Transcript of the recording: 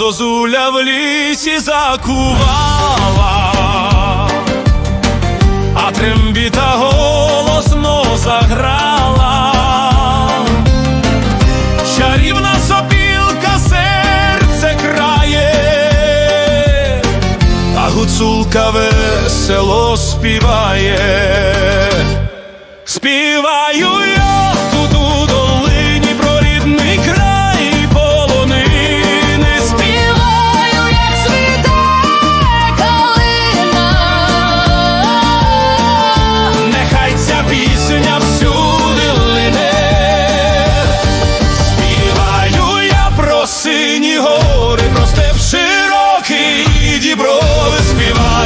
зозуля в лісі закувала, а трембіта голосно заграла. Чарівна сопілка серце крає, а гуцулка весело співає. Співаю я